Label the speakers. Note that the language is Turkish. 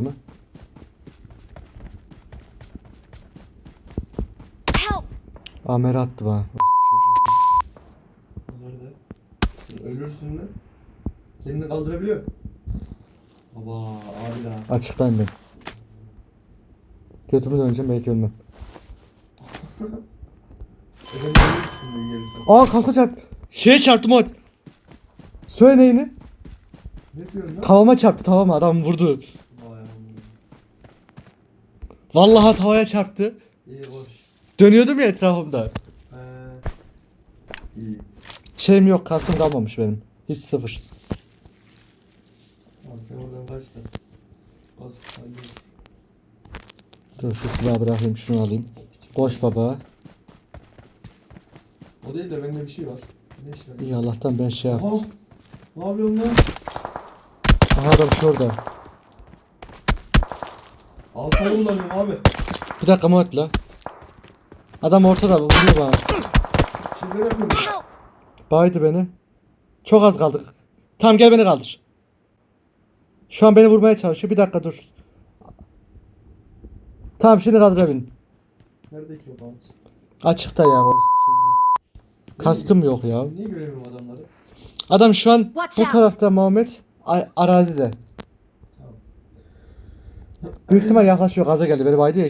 Speaker 1: mı?
Speaker 2: Help!
Speaker 1: Amer attı bana.
Speaker 3: Nerede? Ölürsün mü? Kendini kaldırabiliyor. Baba abi daha.
Speaker 1: Açıktan ben. Götümü döneceğim belki ölmem. Aa kalka çarptı. Şeye çarptı mod. Söyle neyini?
Speaker 3: Ne diyorsun lan?
Speaker 1: Tavama çarptı tavama adam vurdu. Vallahi tavaya çarptı.
Speaker 3: İyi boş.
Speaker 1: Dönüyordum ya etrafımda.
Speaker 3: İyi.
Speaker 1: Şeyim yok kastım kalmamış benim. Hiç sıfır.
Speaker 3: Abi sen oradan da. Bas. Hadi.
Speaker 1: Dur şu silahı bırakayım şunu alayım. Koş baba.
Speaker 3: O değil de bende bir şey var. Ne iş var?
Speaker 1: İyi Allah'tan ben şey yaptım.
Speaker 3: Aha. Ne yapıyorsun lan?
Speaker 1: Aha adam şurada.
Speaker 3: Altayı kullanıyorum abi.
Speaker 1: Bir dakika mod la. Adam ortada vuruyor bana.
Speaker 3: Yapıyorum.
Speaker 1: Baydı beni. Çok az kaldık. Tamam gel beni kaldır. Şu an beni vurmaya çalışıyor. Bir dakika dur. Tamam şimdi kaldırabilin.
Speaker 3: Nerede ki o bant?
Speaker 1: Açıkta ya. çocuğu. Kaskım yok ya.
Speaker 3: Niye göremiyorum adamları?
Speaker 1: Adam şu an bu tarafta Muhammed. a- arazide. Büyük ihtimal yaklaşıyor. Gaza geldi. Beni baydı ya.